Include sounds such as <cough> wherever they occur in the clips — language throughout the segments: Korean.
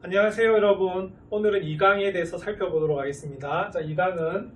안녕하세요 여러분. 오늘은 2강에 대해서 살펴보도록 하겠습니다. 자 2강은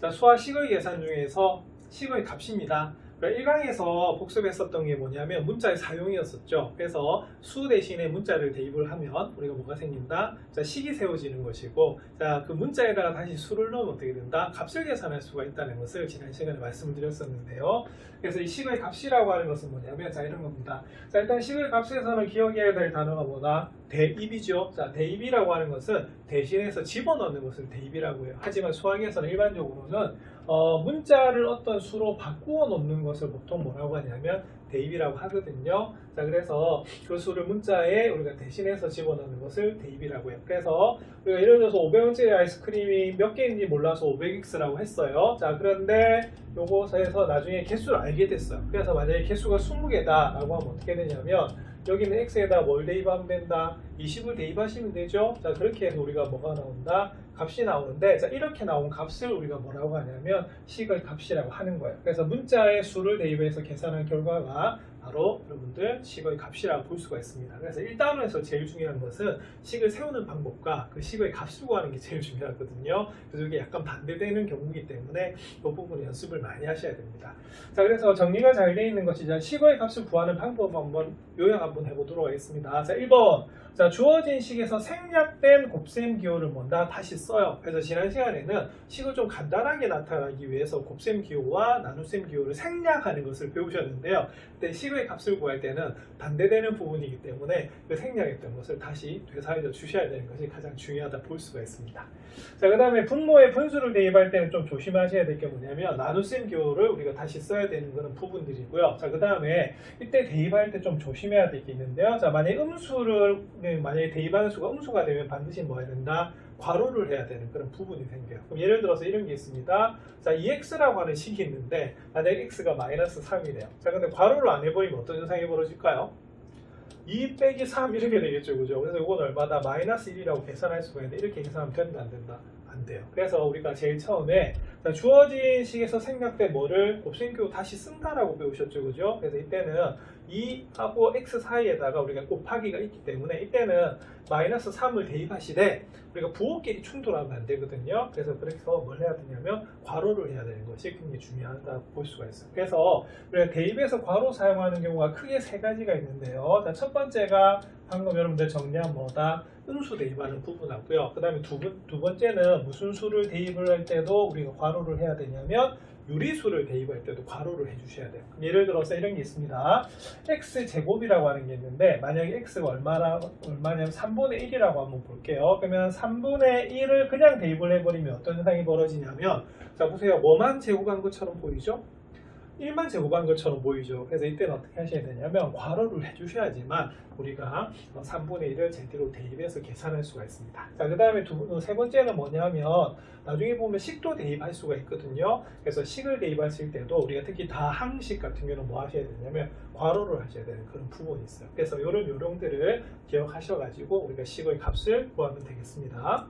자, 수화 식의 계산 중에서 식의 값입니다 1강에서 복습했었던 게 뭐냐면 문자의 사용이었었죠. 그래서 수 대신에 문자를 대입을 하면 우리가 뭐가 생긴다? 자 식이 세워지는 것이고 자 그 문자에다가 다시 수를 넣으면 어떻게 된다? 값을 계산할 수가 있다는 것을 지난 시간에 말씀을 드렸었는데요. 그래서 이 식의 값이라고 하는 것은 뭐냐면 자 이런 겁니다. 자 일단 식의 값에서는 기억해야 될 단어가 뭐다? 대입이죠. 자, 대입이라고 하는 것은 대신해서 집어넣는 것을 대입이라고 해요. 하지만 수학에서는 일반적으로는 어, 문자를 어떤 수로 바꾸어 놓는 것을 보통 뭐라고 하냐면 대입이라고 하거든요. 자, 그래서 그 수를 문자에 우리가 대신해서 집어넣는 것을 대입이라고 해요. 그래서 우리가 예를 들어서 500원짜리 아이스크림이 몇 개인지 몰라서 500x라고 했어요. 자, 그런데 요것에서 나중에 개수를 알게 됐어요. 그래서 만약에 개수가 20개다라고 하면 어떻게 되냐면 여기는 x에다 뭘 대입하면 된다? 20을 대입하시면 되죠? 자, 그렇게 해서 우리가 뭐가 나온다? 값이 나오는데, 자, 이렇게 나온 값을 우리가 뭐라고 하냐면, 식의 값이라고 하는 거예요. 그래서 문자의 수를 대입해서 계산한 결과가 바로 여러분들 식의 값이라고 볼 수가 있습니다. 그래서 1단원에서 제일 중요한 것은 식을 세우는 방법과 그 식의 값을 구하는 게 제일 중요하거든요. 그래서 이게 약간 반대되는 경우이기 때문에 이 부분 연습을 많이 하셔야 됩니다. 자, 그래서 정리가 잘 되어 있는 것이 자, 식의 값을 구하는 방법 한번 요약 한번 해보도록 하겠습니다. 자, 1번. 자, 주어진 식에서 생략된 곱셈 기호를 뭔다 다시 써요. 그래서 지난 시간에는 식을 좀 간단하게 나타나기 위해서 곱셈 기호와 나눗셈 기호를 생략하는 것을 배우셨는데요. 근데 식의 값을 구할 때는 반대되는 부분이기 때문에 그 생략했던 것을 다시 되살려 주셔야 되는 것이 가장 중요하다 볼 수가 있습니다. 자, 그 다음에 분모에 분수를 대입할 때는 좀 조심하셔야 될 게 뭐냐면 나눗셈 기호를 우리가 다시 써야 되는 그런 부분들이고요. 자, 그 다음에 이때 대입할 때 좀 조심해야 될 게 있는데요. 자, 만약에 음수를 네, 만약에 대입하는 수가 음수가 되면 반드시 뭐 해야 된다? 괄호를 해야 되는 그런 부분이 생겨요. 그럼 예를 들어서 이런 게 있습니다. 자, 2x라고 하는 식이 있는데 만약에 x가 마이너스 3이래요. 자, 근데 괄호를 안 해버리면 어떤 현상이 벌어질까요? 2 빼기 3 이렇게 되겠죠, 그죠? 그래서 이건 얼마다 마이너스 1이라고 계산할 수가 있는데 이렇게 계산하면 된다, 안 된다? 안 돼요. 그래서 우리가 제일 처음에 자, 주어진 식에서 생략된 뭐를 곱셈교 다시 쓴다라고 배우셨죠, 그죠? 그래서 이때는 2하고 x 사이에다가 우리가 곱하기가 있기 때문에 이때는 마이너스 3을 대입하시되 우리가 부호끼리 충돌하면 안 되거든요. 그래서 그래서 뭘 해야 되냐면 괄호를 해야 되는 것이 굉장히 중요하다고 볼 수가 있어요. 그래서 우리가 대입에서 괄호 사용하는 경우가 크게 세 가지가 있는데요. 자, 첫 번째가 방금 여러분들 정리한 뭐다? 음수 대입하는 부분하고요. 그 다음에 두, 번- 두 번째는 무슨 수를 대입을 할 때도 우리가 괄호를 해야 되냐면 유리수를 대입할 때도 괄호를 해주셔야 돼요. 예를 들어서 이런 게 있습니다. x 제곱이라고 하는 게 있는데 만약에 x가 얼마나 얼마냐면 3분의 1이라고 한번 볼게요. 그러면 3분의 1을 그냥 대입을 해버리면 어떤 현상이 벌어지냐면 자 보세요. 뭐만 제곱한 것처럼 보이죠? 1만 제곱한 것처럼 보이죠. 그래서 이때는 어떻게 하셔야 되냐면 괄호를 해주셔야지만 우리가 3분의 1을 제대로 대입해서 계산할 수가 있습니다. 자, 그 다음에 세 번째는 뭐냐면 나중에 보면 식도 대입할 수가 있거든요. 그래서 식을 대입하실 때도 우리가 특히 다항식 같은 경우는 뭐 하셔야 되냐면 괄호를 하셔야 되는 그런 부분이 있어요. 그래서 이런 요령들을 기억하셔가지고 우리가 식의 값을 구하면 되겠습니다.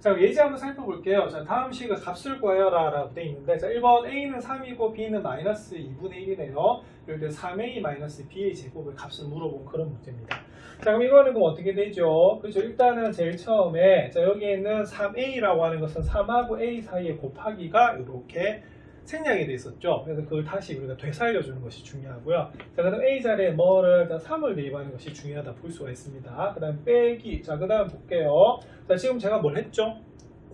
자, 예제 한번 살펴볼게요. 자, 다음 식의 값을 구하여라 라고 되어 있는데, 자, 1번 A는 3이고 B는 마이너스 2분의 1이네요. 이럴 때 3A 마이너스 B의 제곱의 값을 물어본 그런 문제입니다. 자, 그럼 이거는 그럼 어떻게 되죠? 그렇죠. 일단은 제일 처음에, 자, 여기에 있는 3A라고 하는 것은 3하고 A 사이에 곱하기가 이렇게 생략이 돼 있었죠. 그래서 그걸 다시 우리가 되살려주는 것이 중요하고요. 자, 그 다음 A 자리에 뭐를, 자, 3을 대입하는 것이 중요하다 볼 수가 있습니다. 그 다음 빼기. 자, 그 다음 볼게요. 자, 지금 제가 뭘 했죠?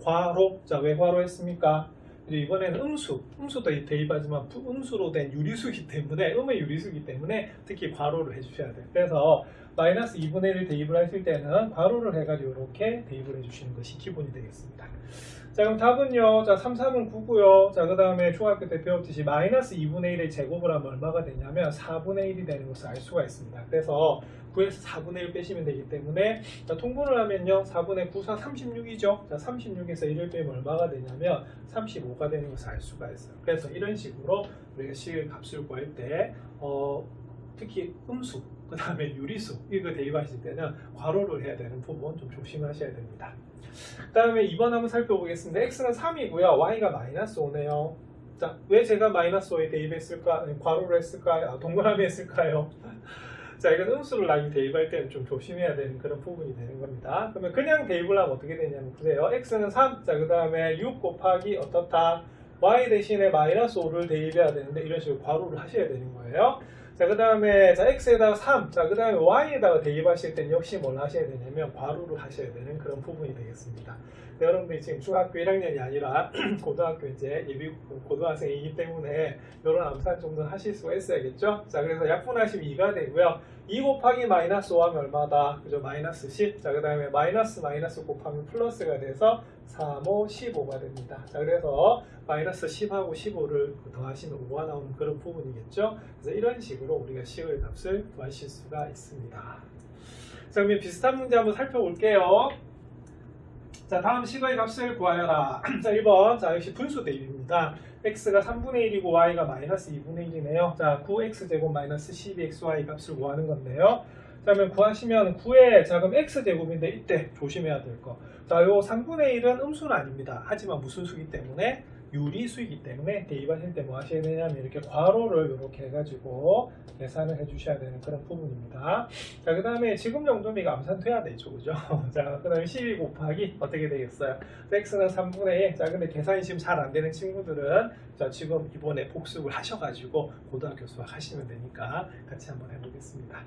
괄호. 자, 왜 괄호 했습니까? 이제 이번에는 음수, 음수도 대입하지만 부- 음수로 된 유리수이기 때문에 음의 유리수이기 때문에 특히 괄호를 해주셔야 돼요. 그래서 마이너스 2분의 1을 대입을 하실 때는 괄호를 해가지고 이렇게 대입을 해주시는 것이 기본이 되겠습니다. 자 그럼 답은요. 자 3, 3은 9고요. 자그 다음에 중학교 때 배웠듯이 마이너스 2분의 1의 제곱을 하면 얼마가 되냐면 4분의 1이 되는 것을 알 수가 있습니다. 그래서 9에서 4분의 1 빼시면 되기 때문에 자, 통분을 하면요. 4분의 9, 4, 36이죠. 자 36에서 1을 빼면 얼마가 되냐면 35가 되는 것을 알 수가 있어요. 그래서 이런 식으로 우리가 식의 값을 구할 때 어, 특히 음수, 그 다음에 유리수 이거 대입하실 때는 괄호를 해야 되는 부분 좀 조심하셔야 됩니다. 그 다음에 2번 한번 살펴보겠습니다. x는 3이고요. y가 마이너스 5네요. 자, 왜 제가 마이너스 5에 대입했을까? 괄호를 했을까요? 아, 동그라미 했을까요? <laughs> 자, 이건 음수를 나중에 대입할 때는 좀 조심해야 되는 그런 부분이 되는 겁니다. 그러면 그냥 대입을 하면 어떻게 되냐면 보세요. x는 3, 자, 그 다음에 6 곱하기 어떻다? y 대신에 마이너스 5를 대입해야 되는데 이런 식으로 괄호를 하셔야 되는 거예요. 자, 그 다음에 자, x에다가 3, 자, 그 다음에 y에다가 대입하실 때는 역시 뭘 하셔야 되냐면 괄호를 하셔야 되는 그런 부분이 되겠습니다. 네, 여러분들이 지금 중학교 1학년이 아니라 <clears throat> 고등학교 이제 예비 고등학생이기 때문에 이런 암산 정도는 하실 수가 있어야겠죠. 자, 그래서 약분하시면 2가 되고요. 2 곱하기 마이너스 5 하면 얼마다? 그죠? 마이너스 10. 자, 그 다음에 마이너스 마이너스 곱하면 플러스가 돼서 3, 5, 15가 됩니다. 자, 그래서 마이너스 10하고 15를 더하시면 5가 나오는 그런 부분이겠죠. 그래서 이런 식으로 우리가 식의 값을 구하실 수가 있습니다. 자, 그러면 비슷한 문제 한번 살펴볼게요. 자, 다음 식의 값을 구하여라. <clears throat> 자, 1번. 자, 역시 분수 대입입니다. x가 3분의 1이고 y가 마이너스 2분의 1이네요. 자, 9x제곱 마이너스 12xy 값을 구하는 건데요. 자, 그러면 구하시면 9의 자, 그럼 x제곱인데 이때 조심해야 될 거. 자, 요 3분의 1은 음수는 아닙니다. 하지만 무슨 수이기 때문에 유리수이기 때문에 대입하실 때 뭐 하셔야 되냐면 이렇게 괄호를 이렇게 해가지고 계산을 해주셔야 되는 그런 부분입니다. 자, 그 다음에 지금 정도면 암산돼야 되죠, 그죠? <laughs> 자, 그 다음에 12 곱하기 어떻게 되겠어요? x는 3분의 1. 자, 근데 계산이 지금 잘 안 되는 친구들은 자, 지금 이번에 복습을 하셔가지고 고등학교 수학 하시면 되니까 같이 한번 해보겠습니다.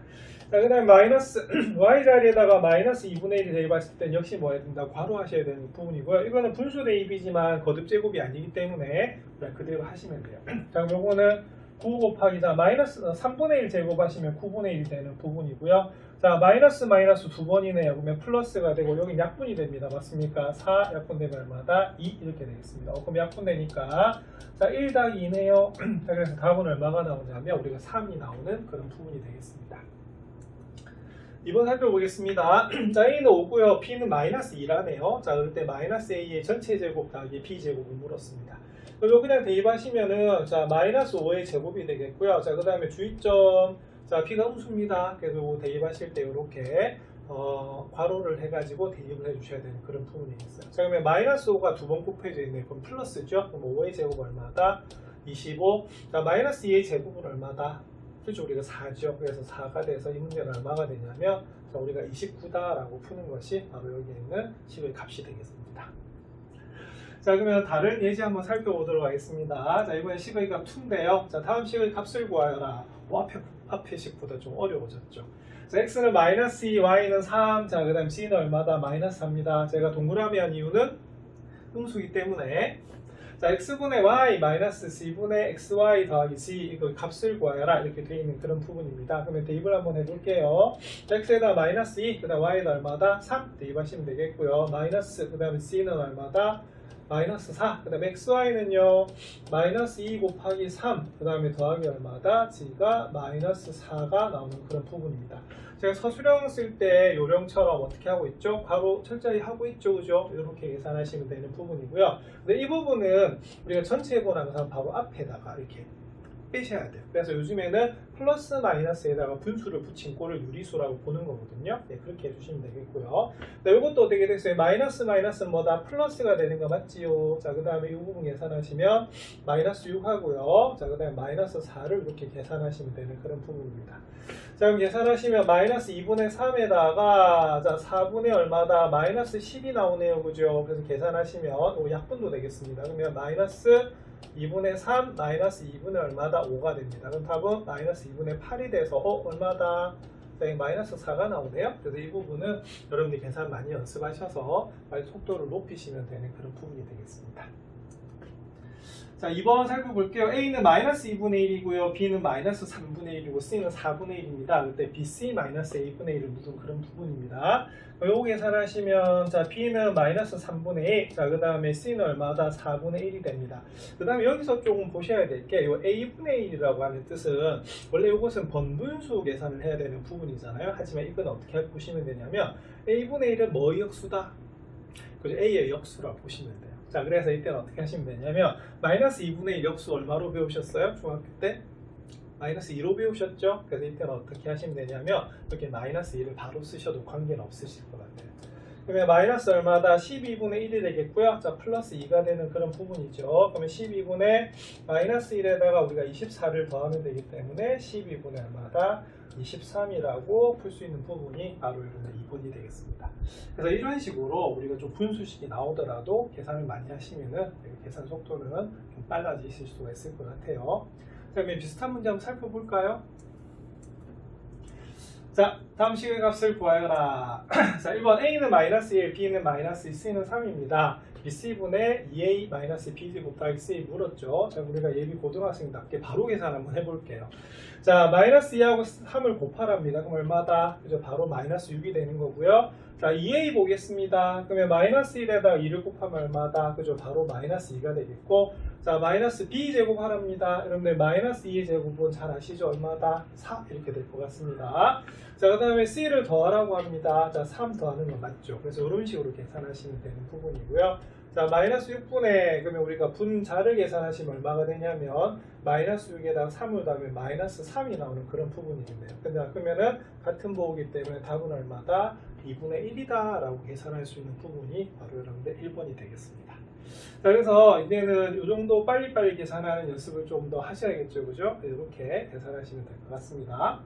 자, 그 다음에 마이너스 <clears throat> y 자리에다가 마이너스 2분의 1이 대입했을 땐 역시 뭐 해야 된다? 괄호 하셔야 되는 부분이고요. 이거는 분수 대입이지만 거듭 제곱이 아니기 때문에 그냥 그대로 하시면 돼요. <clears throat> 자, 요거는 9 곱하기 자 마이너스 어, 3분의 1 제곱하시면 9분의 1이 되는 부분이고요. 자 마이너스 마이너스 두 번이네요. 그러면 플러스가 되고 여기 약분이 됩니다. 맞습니까? 4 약분되면 얼마다? 2 이렇게 되겠습니다. 어, 그럼 약분되니까 자1 더하기 2네요. <clears throat> 자 그래서 답은 얼마가 나오냐면 우리가 3이 나오는 그런 부분이 되겠습니다. 2번 살펴보겠습니다. <clears throat> 자, A는 5고요. B는 마이너스 2라네요. 자, 그럴 때 마이너스 A의 전체 제곱 더하기 B 제곱을 물었습니다. 그리고 그냥 대입하시면은 자, 마이너스 5의 제곱이 되겠고요. 자, 그 다음에 주의점. 자, B가 음수입니다. 그래서 대입하실 때 이렇게 어, 괄호를 해가지고 대입을 해주셔야 되는 그런 부분이 있어요. 자, 그러면 마이너스 5가 두 번 곱해져 있네. 그럼 플러스죠? 그럼 5의 제곱 얼마다? 25. 자, 마이너스 2의 제곱은 얼마다? 그렇죠. 우리가 4죠. 그래서 4가 돼서 이 문제는 얼마가 되냐면 자, 우리가 29다라고 푸는 것이 바로 여기 있는 식의 값이 되겠습니다. 자 그러면 다른 예제 한번 살펴보도록 하겠습니다. 자 이번에 식의 값 2인데요. 자 다음 식의 값을 구하여라. 와, 앞에, 앞에 식보다 좀 어려워졌죠. 자 x는 마이너스 2, y는 3, 자 그 다음 c는 얼마다? 마이너스 3입니다. 제가 동그라미 한 이유는 음수이기 때문에 자 x분의 y 마이너스 c분의 xy 더하기 c 이거 값을 구하여라 이렇게 되어 있는 그런 부분입니다. 그러면 대입을 한번 해볼게요. 자, x에다 마이너스 2, 그 다음 y는 얼마다? 3 대입하시면 되겠고요. 마이너스 그 다음에 c는 얼마다? 마이너스 4, 그 다음에 xy는요 마이너스 2 곱하기 3, 그 다음에 더하기 얼마다? g가 마이너스 4가 나오는 그런 부분입니다. 제가 서술형 쓸 때 요령처럼 어떻게 하고 있죠? 바로 철저히 하고 있죠, 그죠? 이렇게 계산하시면 되는 부분이고요. 근데 이 부분은 우리가 전체 본 항상 바로 앞에다가 이렇게 빼셔야 돼요. 그래서 요즘에는 플러스 마이너스에다가 분수를 붙인 꼴을 유리수라고 보는 거거든요. 네, 그렇게 해주시면 되겠고요. 네, 이것도 어떻게 됐어요? 마이너스 마이너스는 뭐다? 플러스가 되는 거 맞지요? 자, 그 다음에 이 부분 계산하시면 마이너스 6 하고요. 자, 그 다음에 마이너스 4를 이렇게 계산하시면 되는 그런 부분입니다. 자, 그럼 계산하시면 마이너스 2분의 3에다가 자, 4분의 얼마다? 마이너스 10이 나오네요. 그죠? 그래서 계산하시면 요 약분도 되겠습니다. 그러면 마이너스 2분의 3 마이너스 2분의 얼마다 5가 됩니다. 그럼 답은 마이너스 2분의 8이 돼서 어 얼마다? 마이너스 4가 나오네요. 그래서 이 부분은 여러분들이 계산 많이 연습하셔서 속도를 높이시면 되는 그런 부분이 되겠습니다. 자, 2번 살펴볼게요. A는 마이너스 2분의 1이고요. B는 마이너스 3분의 1이고 C는 4분의 1입니다. 그때 BC 마이너스 A분의 1을 묻은 그런 부분입니다. 요거 계산하시면 자 B는 마이너스 3분의 1, 자 그 다음에 C는 얼마다 4분의 1이 됩니다. 그 다음에 여기서 조금 보셔야 될 게 요 A분의 1이라고 하는 뜻은 원래 이것은 번분수 계산을 해야 되는 부분이잖아요. 하지만 이건 어떻게 보시면 되냐면 A분의 1은 뭐의 역수다? 그죠? A의 역수라고 보시면 돼요. 자 그래서 이때는 어떻게 하시면 되냐면 마이너스 2분의 1 역수 얼마로 배우셨어요? 중학교 때? 마이너스 2로 배우셨죠? 그래서 이때는 어떻게 하시면 되냐면 이렇게 마이너스 2를 바로 쓰셔도 관계는 없으실 것 같아요. 그러면 마이너스 얼마다 12분의 1이 되겠고요. 자, 플러스 2가 되는 그런 부분이죠. 그러면 12분의 마이너스 1에다가 우리가 24를 더하면 되기 때문에 12분의 얼마다 23이라고 풀 수 있는 부분이 바로 이런 2번이 되겠습니다. 그래서 이런 식으로 우리가 좀 분수식이 나오더라도 계산을 많이 하시면은 계산 속도는 좀 빨라지실 수가 있을 것 같아요. 자, 그러면 비슷한 문제 한번 살펴볼까요? 자, 다음 식의 값을 구하여라. <clears throat> 자, 1번 A는 마이너스 1, B는 마이너스 2, C는 3입니다. 이 C분의 2A 마이너스 BD 곱하기 C 물었죠. 자, 우리가 예비 고등학생답게 바로 계산 한번 해볼게요. 자, 마이너스 2하고 3을 곱하랍니다. 그럼 얼마다? 그죠? 바로 마이너스 6이 되는 거고요. 자, 2A 보겠습니다. 그러면 마이너스 1에다가 2를 곱하면 얼마다? 그죠? 바로 마이너스 2가 되겠고, 자, 마이너스 B 제곱 하랍니다. 여러분들 마이너스 2의 제곱은 잘 아시죠? 얼마다? 4 이렇게 될 것 같습니다. 자, 그 다음에 C를 더하라고 합니다. 자, 3 더하는 건 맞죠? 그래서 이런 식으로 계산하시면 되는 부분이고요. 자, 마이너스 6분의, 그러면 우리가 분자를 계산하시면 얼마가 되냐면, 마이너스 6에다가 3을 더하면 마이너스 3이 나오는 그런 부분이겠네요. 근데 그러면은 같은 보호기 때문에 답은 얼마다? 2분의 1이다 라고 계산할 수 있는 부분이 바로 여러분들 1번이 되겠습니다. 자, 그래서 이제는 이 정도 빨리빨리 계산하는 연습을 좀 더 하셔야겠죠. 그죠? 이렇게 계산하시면 될 것 같습니다.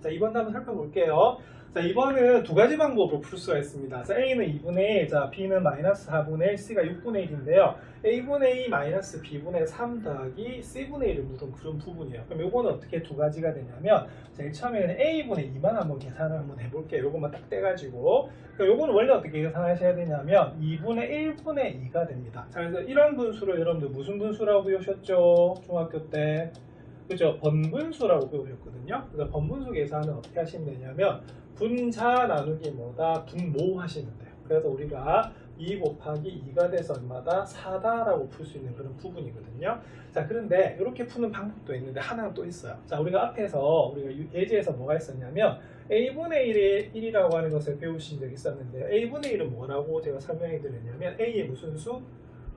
자, 2번 답을 살펴볼게요. 자, 2번은 두 가지 방법으로 풀 수가 있습니다. 자, A는 2분의 1, 자, B는 마이너스 4분의 1, C가 6분의 1인데요. A분의 2 마이너스 B분의 3 더하기 C분의 1을 묻은 그런 부분이에요. 그럼 요거는 어떻게 두 가지가 되냐면, 자, 처음에는 A분의 2만 한번 계산을 한번 해볼게요. 요것만 딱 떼가지고. 그럼 요거는 원래 어떻게 계산하셔야 되냐면, 2분의 1분의 2가 됩니다. 자, 그래서 이런 분수를 여러분들 무슨 분수라고 배우셨죠? 중학교 때. 그죠? 번분수라고 배우셨거든요. 그래서 번분수 계산은 어떻게 하시면 되냐면 분자 나누기 뭐다 분모 하시면 돼요. 그래서 우리가 2 곱하기 2가 돼서 얼마다 4다라고 풀 수 있는 그런 부분이거든요. 자, 그런데 이렇게 푸는 방법도 있는데 하나는 또 있어요. 자, 우리가 앞에서 우리가 유- 예제에서 뭐가 있었냐면 a분의 1의 1이라고 하는 것을 배우신 적이 있었는데요. a분의 1은 뭐라고 제가 설명해 드렸냐면 a의 무슨 수?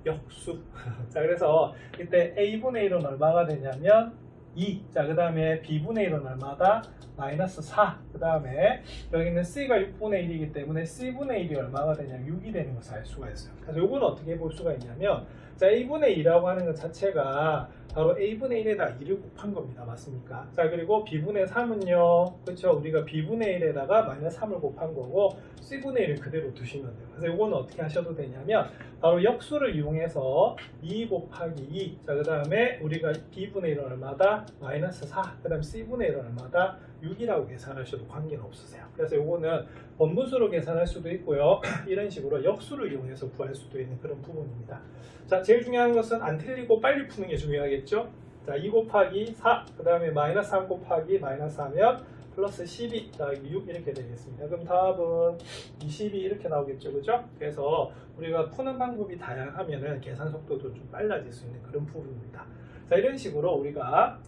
역수. <laughs> 자, 그래서 이때 a분의 1은 얼마가 되냐면 2. 자, 그 다음에 b분의 1은 얼마다? 마이너스 4. 그 다음에 여기는 c가 6분의 1이기 때문에 c분의 1이 얼마가 되냐면 6이 되는 것을 알 수가 있어요. 그래서 이거는 어떻게 볼 수가 있냐면 자, a분의 2라고 하는 것 자체가 바로 a분의 1에다 2를 곱한 겁니다. 맞습니까? 자, 그리고 b분의 3은요. 그렇죠? 우리가 b분의 1에다가 마이너스 3을 곱한 거고 c분의 1을 그대로 두시면 돼요. 그래서 이거는 어떻게 하셔도 되냐면 바로 역수를 이용해서 2 곱하기 2. 자, 그 다음에 우리가 b분의 1은 얼마다? 마이너스 4. 그 다음 c분의 1은 얼마다? 6이라고 계산하셔도 관계는 없으세요. 그래서 이거는 번분수로 계산할 수도 있고요. <clears throat> 이런 식으로 역수를 이용해서 구할 수도 있는 그런 부분입니다. 자, 제일 중요한 것은 안 틀리고 빨리 푸는 게 중요하겠죠? 자, 2 곱하기 4. 그 다음에 마이너스 3 곱하기 마이너스 하면 플러스 12 더하기 6 이렇게 되겠습니다. 그럼 답은 22 이렇게 나오겠죠, 그죠? 그래서 우리가 푸는 방법이 다양하면은 계산 속도도 좀 빨라질 수 있는 그런 부분입니다. 자, 이런 식으로 우리가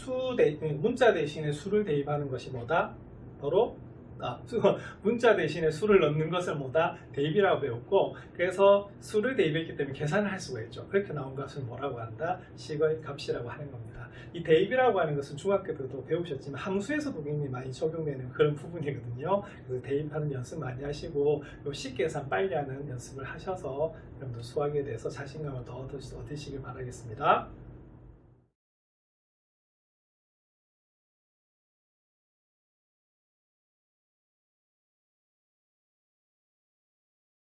수 대, 문자 대신에 수를 대입하는 것이 뭐다? 바로 아, 수- <laughs> 문자 대신에 수를 넣는 것을 뭐다? 대입이라고 배웠고 그래서 수를 대입했기 때문에 계산을 할 수가 있죠. 그렇게 나온 값을 뭐라고 한다? 식의 값이라고 하는 겁니다. 이 대입이라고 하는 것은 중학교 때도 배우셨지만 함수에서도 굉장히 많이 적용되는 그런 부분이거든요. 그래서 대입하는 연습 많이 하시고 요 식계산 빨리 하는 연습을 하셔서 여러분들 수학에 대해서 자신감을 더 얻으시- 얻으시길 바라겠습니다.